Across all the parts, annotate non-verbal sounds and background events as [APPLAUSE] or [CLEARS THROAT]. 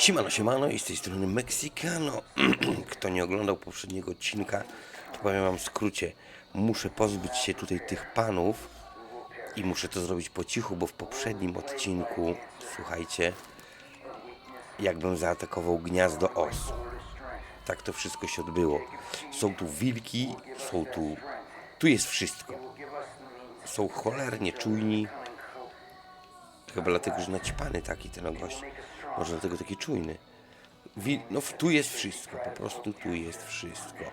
Siemano, siemano i z tej strony Meksykano. [CLEARS THROAT] Kto nie oglądał poprzedniego odcinka, to powiem wam w skrócie. Muszę pozbyć się tutaj tych panów i muszę to zrobić po cichu, bo w poprzednim odcinku, słuchajcie, jakbym zaatakował gniazdo os. Tak to wszystko się odbyło. Są tu wilki, są tu... Tu jest wszystko. Są cholernie czujni. Chyba dlatego, że naćpany taki ten gość. Może dlatego taki czujny. Wi- no tu jest wszystko, po prostu tu jest wszystko.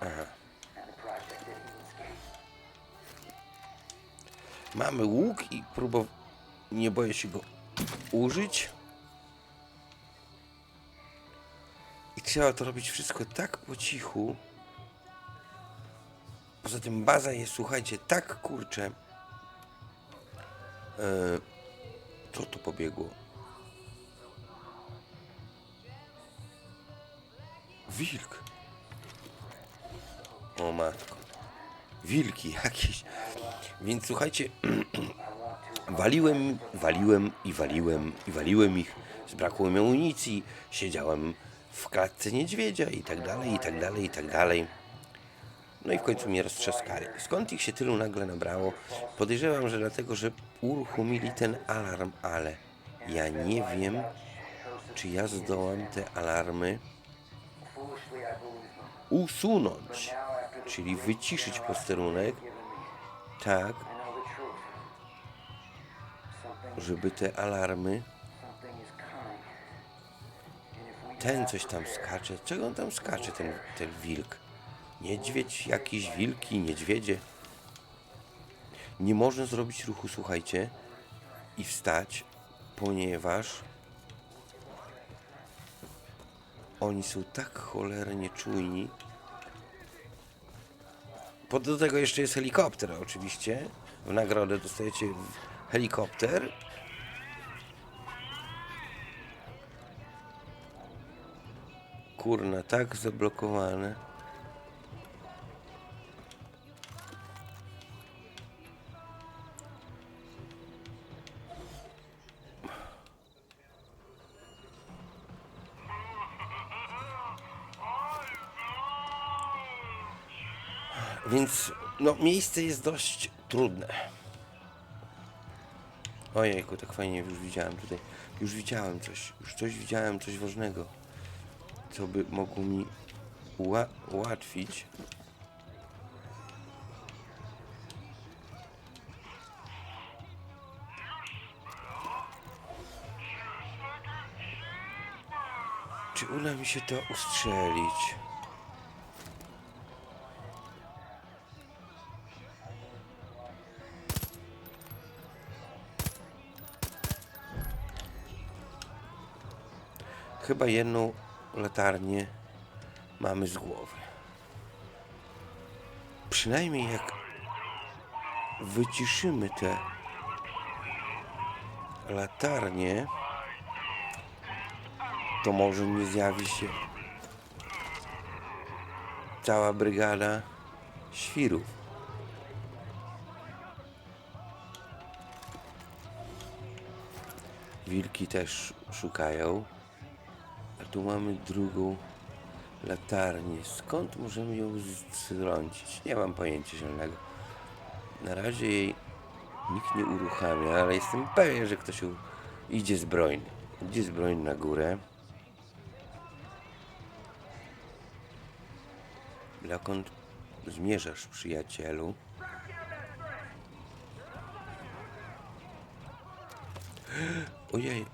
Aha. Mamy łuk i próbow... Nie boję się go użyć. I trzeba to robić wszystko tak po cichu. Poza tym baza jest, słuchajcie, tak kurczę. E, co tu pobiegło? Wilk. O matko. Wilki jakieś. Więc słuchajcie, [CLEARS THROAT] waliłem, waliłem i waliłem i waliłem ich. Zbrakło mi amunicji. Siedziałem w klatce niedźwiedzia i tak dalej, i tak dalej, i tak dalej. No i w końcu mnie roztrzaskali. Skąd ich się tylu nagle nabrało? Podejrzewam, że dlatego, że uruchomili ten alarm, ale ja nie wiem, czy ja zdołam te alarmy usunąć, czyli wyciszyć posterunek tak, żeby te alarmy ten coś tam skacze. Czego on tam skacze, ten, ten wilk? Niedźwiedź, jakiś wilki, niedźwiedzie. Nie można zrobić ruchu, słuchajcie, i wstać, ponieważ oni są tak cholernie czujni. Po do tego jeszcze jest helikopter, oczywiście. W nagrodę dostajecie helikopter. Kurna, tak zablokowane. Więc no, miejsce jest dość trudne. Ojejku, tak fajnie już widziałem tutaj. Już widziałem coś, już coś widziałem, coś ważnego, co by mogło mi ua- ułatwić. Czy uda mi się to ustrzelić? Chyba jedną latarnię mamy z głowy. Przynajmniej jak wyciszymy te latarnie, to może nie zjawi się cała brygada świrów. Wilki też szukają. Tu mamy drugą latarnię. Skąd możemy ją zrącić? Nie mam pojęcia zielonego. Na razie jej nikt nie uruchamia, ale jestem pewien, że ktoś idzie zbrojny. Idzie zbrojny na górę. Dokąd zmierzasz, przyjacielu? [GASPS] Ojej,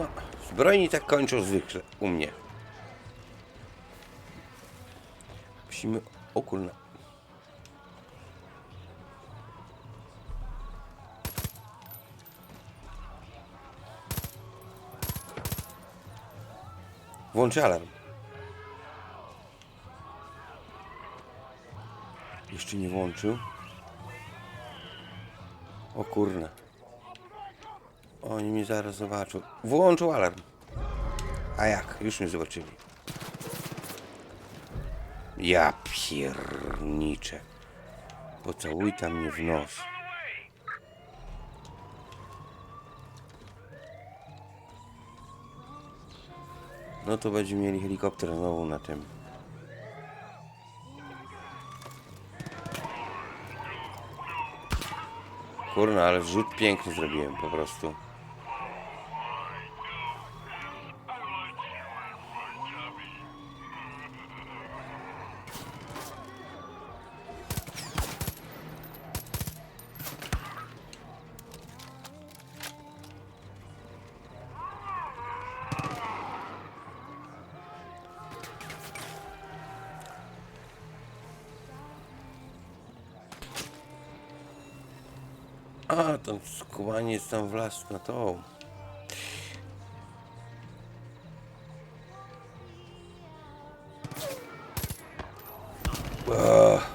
No, zbrojni tak kończą zwykle u mnie. Musimy okulna. Włącz alarm. Jeszcze nie włączył. O kurna. Oni mnie zaraz zobaczą. Włączył alarm. A jak? Już mnie zobaczyli. Ja pierniczę. Pocałuj tam mnie w nos. No to będziemy mieli helikopter znowu na tym. Kurna, ale wrzut piękny zrobiłem po prostu. A, ten skubaniec tam wlazł na to. Ech.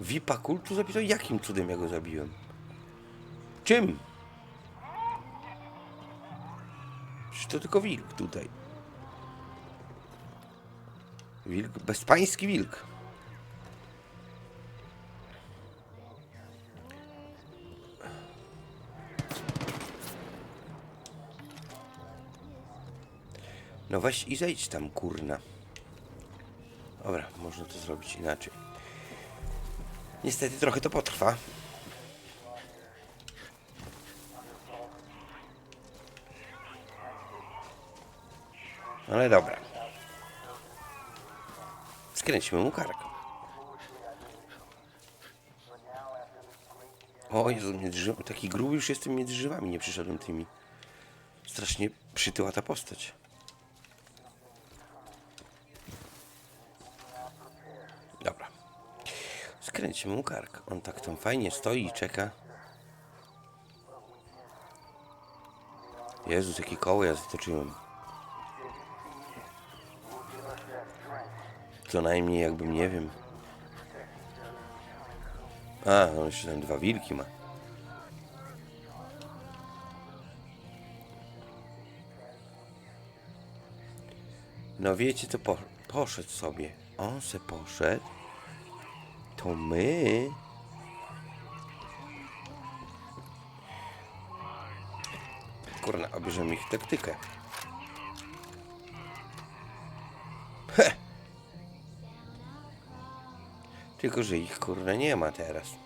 Wipa kultu zabito? Jakim cudem ja go zabiłem? Czym? Czy to tylko wilk tutaj? Wilk, bezpański wilk. No weź i zejdź tam, kurna. Dobra, można to zrobić inaczej. Niestety trochę to potrwa. Ale dobra. Skręćmy mu kark. O Jezu, między taki gruby już jestem między drzewami, nie przyszedłem tymi. Strasznie przytyła ta postać. Skręćmy mu kark. On tak tam fajnie stoi i czeka. Jezus, jakie koło ja zatoczyłem. Co najmniej jakbym nie wiem. A, on jeszcze tam dwa wilki ma. No wiecie, to po, poszedł sobie. On se poszedł. To my. Kurna, obierzemy ich taktykę. He! Tylko, że ich kurna nie ma teraz.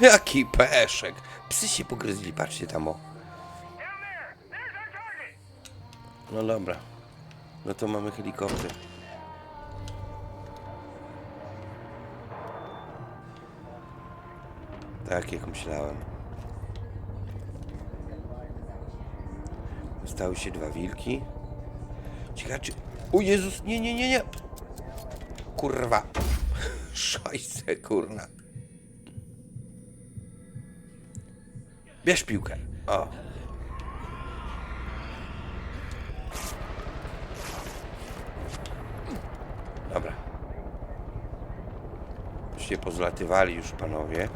Jaki peszek. Psy się pogryzli, patrzcie tam o. No dobra. No to mamy helikopter. Tak jak myślałem. Zostały się dwa wilki. Ciekawe czy... O Jezus, nie, nie, nie, nie! Kurwa. [LAUGHS] Szajse, kurna. Bierz piłkę. O. Dobra. Się pozlatywali już panowie.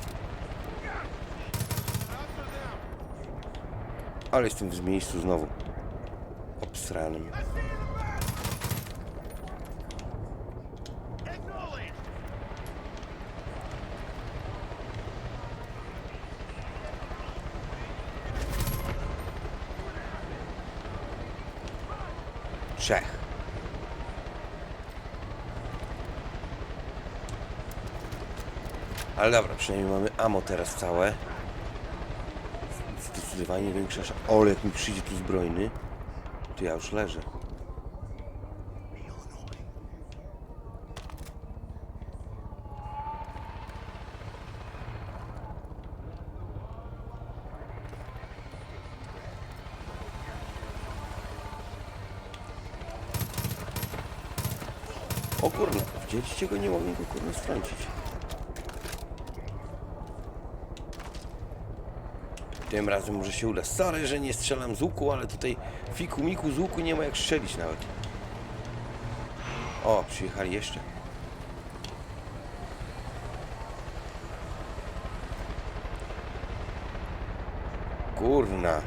Ale jestem w miejscu znowu obsranym. Trzech. Ale dobra, przynajmniej mamy amo teraz całe. Zdecydowanie większa szansa. Jak mi przyjdzie tu zbrojny, to ja już leżę. O kurna, widzieliście go? Nie mogłem go kurna strącić. Tym razem może się uda. Sorry, że nie strzelam z łuku, ale tutaj fiku miku z łuku nie ma jak strzelić nawet. O, przyjechali jeszcze. Kurna.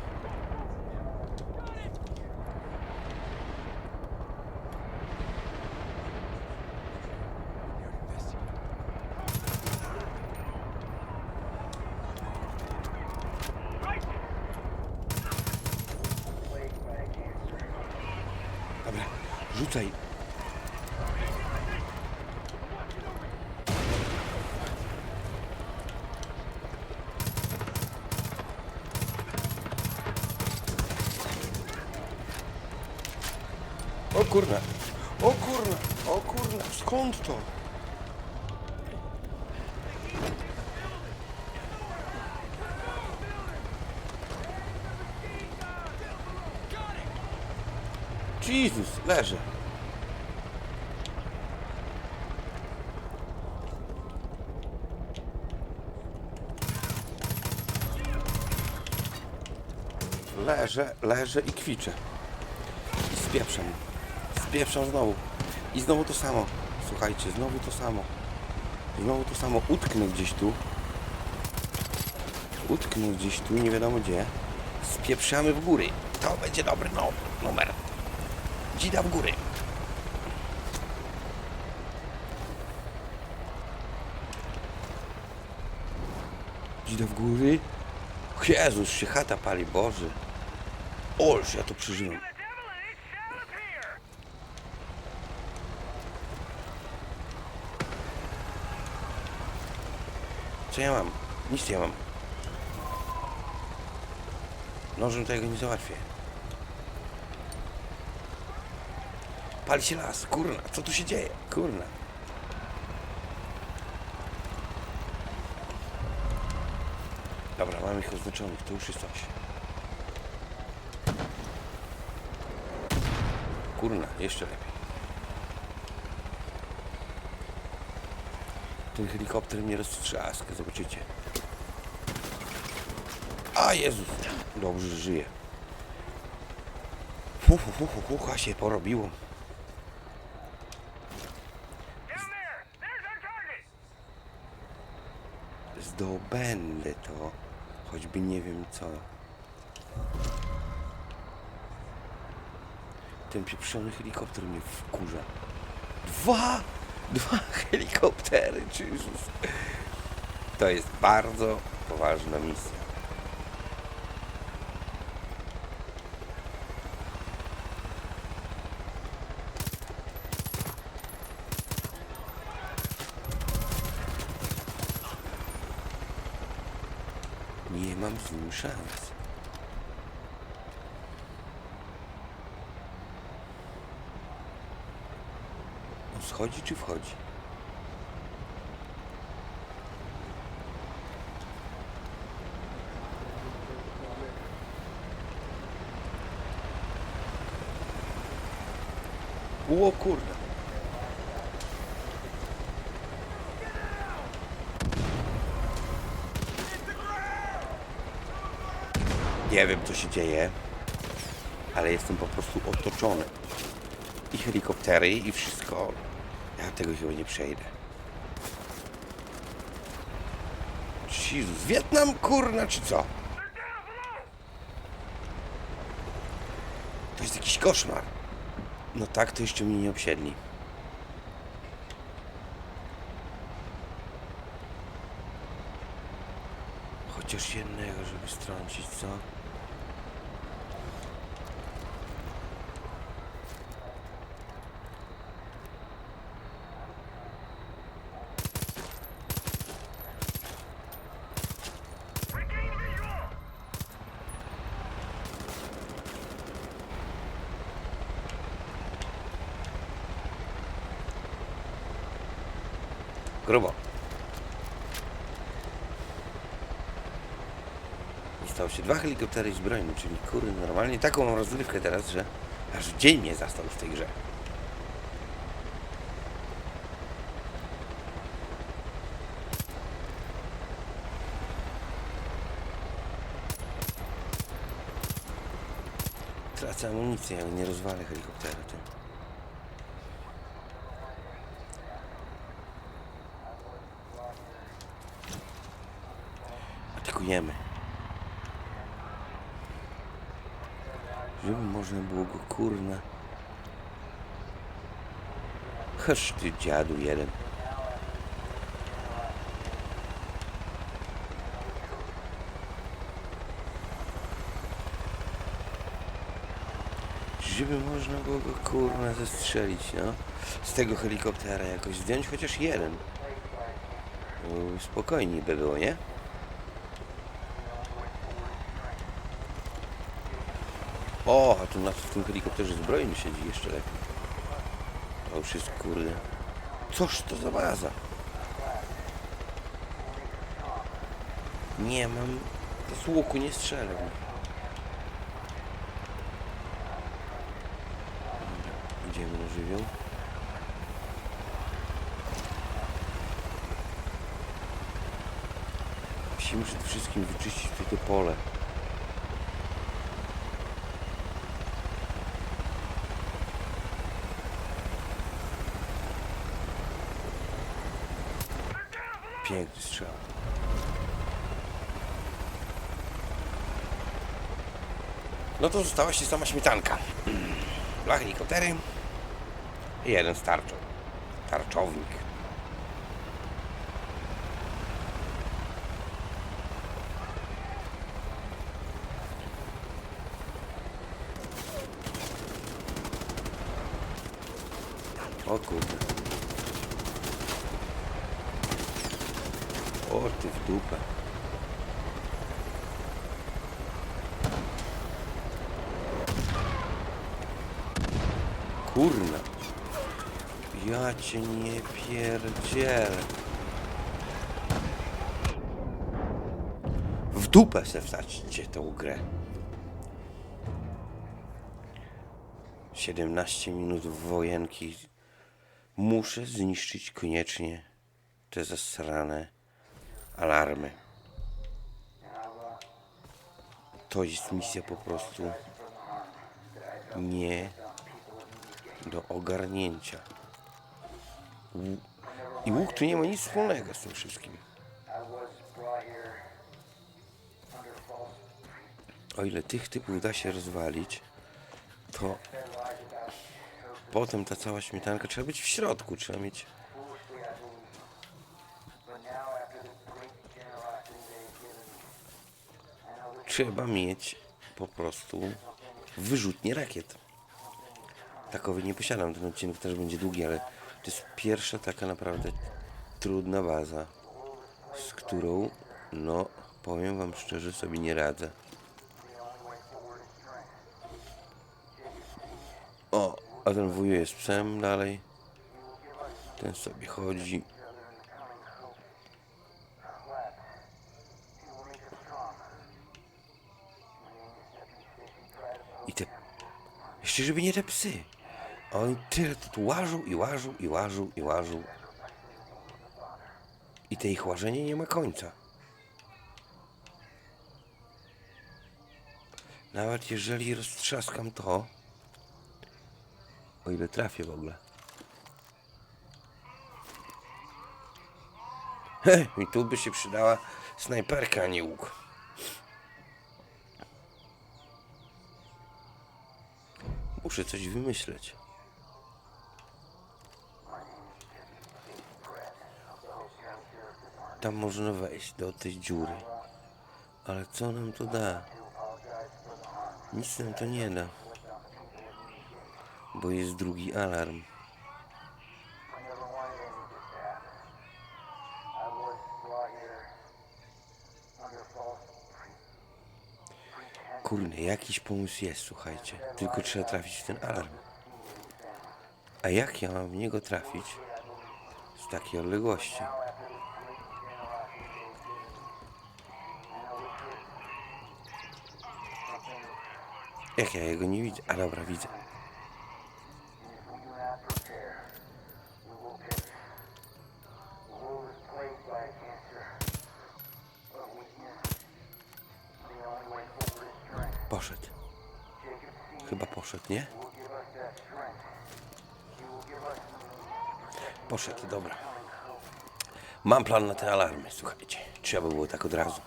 Dobra, rzucaj. O kurna, o kurna, o kurna, skąd to? Jezus, leży. Leżę, leżę i kwiczę. I spieprzam. Spieprzam znowu. I znowu to samo. Słuchajcie, znowu to samo. Znowu to samo. Utknę gdzieś tu. Utknę gdzieś tu, nie wiadomo gdzie. Spieprzamy w góry. To będzie dobry no, numer. Dzida w góry. Dzida w góry. Jezus, się chata pali, Boże. Olż, ja to przeżyłem. Co ja mam? Nic nie mam. Nożem tego nie załatwię. Pali się las, kurna, co tu się dzieje? Kurna. Dobra, mamy ich oznaczonych, to już jest coś. Kurna, jeszcze lepiej. Ten helikopter mnie roztrzaska, zobaczycie. A Jezus, dobrze, żyje. Fu, fu, a się porobiło. Zdobędę to, choćby nie wiem co. Ten pieprzony helikopter mnie wkurza. Dwa! Dwa [LAUGHS] helikoptery, Jezus. To jest bardzo poważna misja. Nie mam z nim szans. On schodzi czy wchodzi? O kurde. Nie wiem co się dzieje, ale jestem po prostu otoczony. I helikoptery i wszystko. Ja tego chyba nie przejdę. Jezus, Wietnam kurna czy co? To jest jakiś koszmar. No tak, to jeszcze mnie nie obsiedli. Chociaż jednego, żeby strącić, co? Helikoptery zbrojne, czyli kurde, normalnie taką mam rozrywkę teraz, że aż dzień mnie zastał w tej grze. Tracę amunicję, jak nie rozwalę helikoptera. To. Atakujemy. Żeby można było go kurna. Chodź ty dziadu jeden. Żeby można było go kurna zestrzelić, no. Z tego helikoptera jakoś zdjąć chociaż jeden. No, spokojniej by było, nie? O, a tu na, w tym helikopterze zbrojny siedzi jeszcze lepiej. To już jest kurde. Coż to za baza? Nie mam. Z łuku nie strzelę. Idziemy na żywioł. Musimy przede wszystkim wyczyścić tutaj to pole. Piękny strzał. No to została się sama śmietanka. Dwa helikoptery i jeden z tarczą. Tarczownik. O kurde. O ty w dupę. Kurna. Ja nie pierdzielę. W dupę se wsadźcie tą grę. 17 minut wojenki. Muszę zniszczyć koniecznie te zasrane alarmy. To jest misja po prostu nie do ogarnięcia. I łuk tu nie ma nic wspólnego z tym wszystkim. O ile tych typów da się rozwalić, to potem ta cała śmietanka trzeba być w środku, trzeba mieć trzeba mieć po prostu wyrzutnie rakiet. Takowy nie posiadam, ten odcinek też będzie długi, ale to jest pierwsza taka naprawdę trudna baza, z którą, no, powiem wam szczerze, sobie nie radzę. O, a ten wujuje z psem dalej. Ten sobie chodzi. I te... Jeszcze żeby nie te psy. Oni tyle tu, łażą i łażą i łażą i łażą. I te ich łażenie nie ma końca. Nawet jeżeli roztrzaskam to, o ile trafię w ogóle. He, i tu by się przydała snajperka, a nie łuk. Muszę coś wymyśleć. Tam można wejść do tej dziury. Ale co nam to da? Nic nam to nie da. Bo jest drugi alarm. Kurde, jakiś pomysł jest, słuchajcie. Tylko trzeba trafić w ten alarm. A jak ja mam w niego trafić z takiej odległości? Jak ja jego nie widzę? A dobra, widzę. Poszedł. Chyba poszedł, nie? Poszedł, dobra. Mam plan na te alarmy, słuchajcie. Trzeba było tak od razu.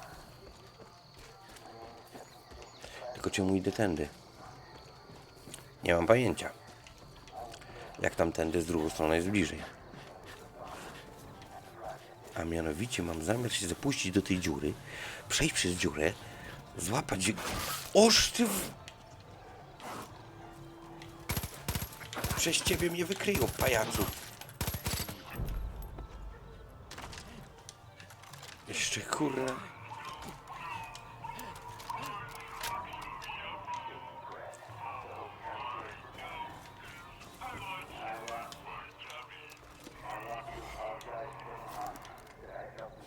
Tylko czemu idę tędy? Nie mam pojęcia. Jak tam tędy z drugą stroną jest bliżej. A mianowicie mam zamiar się zapuścić do tej dziury, przejść przez dziurę, złapać... Osztyw! Przez ciebie mnie wykryją, pajacu. Jeszcze kurna.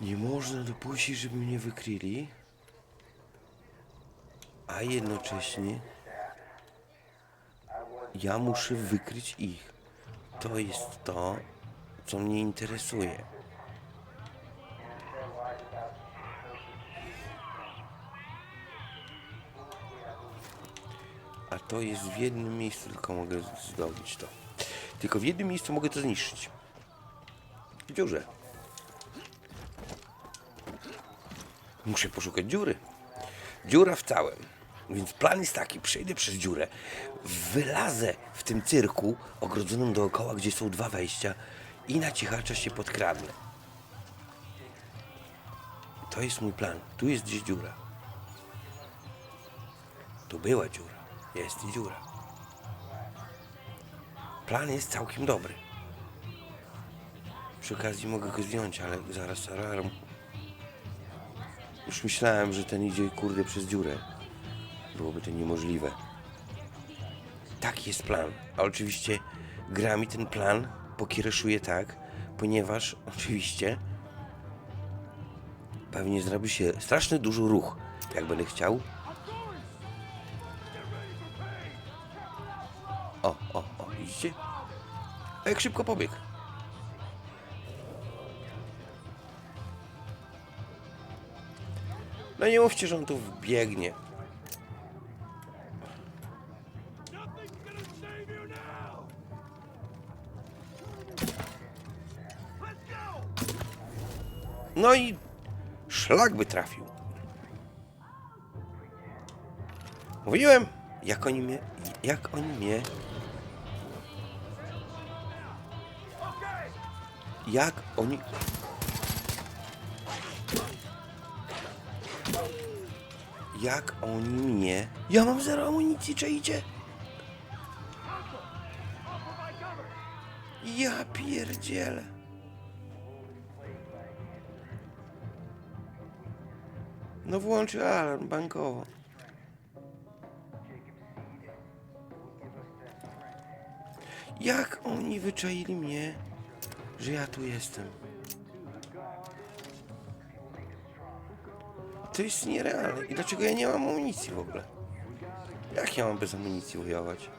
Nie można dopuścić, żeby mnie wykryli, a jednocześnie ja muszę wykryć ich. To jest to, co mnie interesuje. A to jest w jednym miejscu, tylko mogę zdobyć to. Tylko w jednym miejscu mogę to zniszczyć. W dziurze. Muszę poszukać dziury. Dziura w całym. Więc plan jest taki, przejdę przez dziurę, wylazę w tym cyrku ogrodzonym dookoła, gdzie są dwa wejścia i na cichacza się podkradnę. To jest mój plan. Tu jest gdzieś dziura. Tu była dziura. Jest i dziura. Plan jest całkiem dobry. Przy okazji mogę go zdjąć, ale zaraz alarm. Już myślałem, że ten idzie kurde przez dziurę. Byłoby to niemożliwe. Taki jest plan. A oczywiście gra mi ten plan pokiereszuje tak, ponieważ [LAUGHS] oczywiście pewnie zrobi się straszny duży ruch, jak będę chciał. O, o, o, widzicie? A jak szybko pobiegł. No nie mówcie, że on tu wbiegnie. No i szlak by trafił. Mówiłem, jak oni mnie, jak oni mnie, jak oni, jak oni mnie, ja mam zero amunicji, czajcie? Ja pierdzielę. No włączy alarm bankowo. Jak oni wyczaili mnie, że ja tu jestem? To jest nierealne. I dlaczego ja nie mam amunicji w ogóle? Jak ja mam bez amunicji wojować?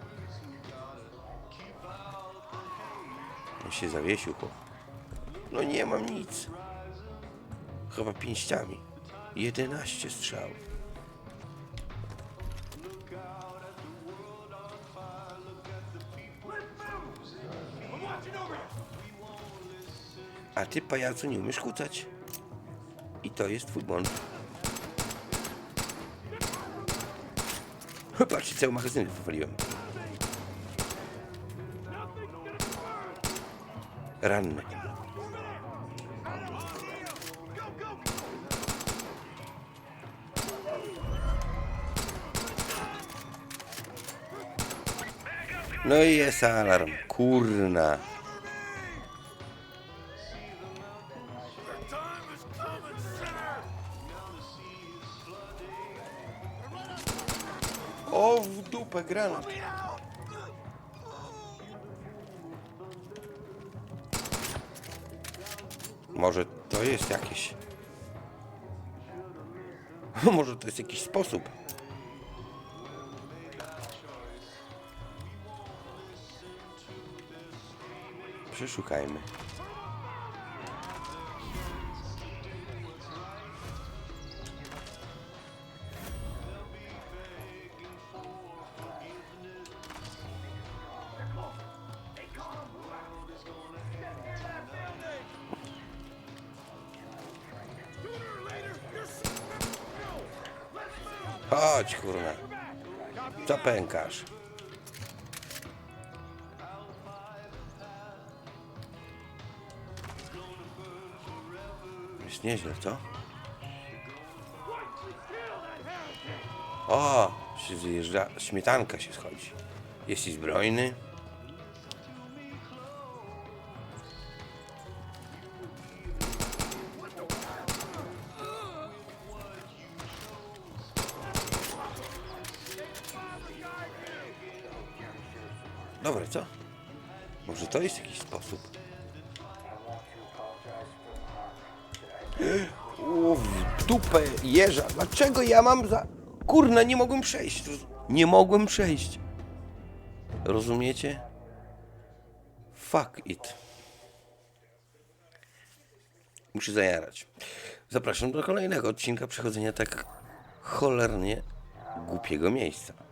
On się zawiesił, chłop. No nie mam nic. Chyba pięściami. 11 strzał. A ty, pajacu, nie umiesz kucać. I to jest twój błąd. Patrzcie, cały magazyn wywaliłem. Ranny. No i jest alarm. Kurna. Granat. Może to jest jakieś... [LAUGHS] Może to jest jakiś sposób. Przeszukajmy. Pękasz? Jest nieźle, co? O, się zjeżdża, śmietanka się schodzi. Jest i zbrojny. To jest jakiś sposób? W dupę jeża. Dlaczego ja mam za... Kurna, nie mogłem przejść. Nie mogłem przejść. Rozumiecie? Fuck it. Muszę zajarać. Zapraszam do kolejnego odcinka przechodzenia tak cholernie głupiego miejsca.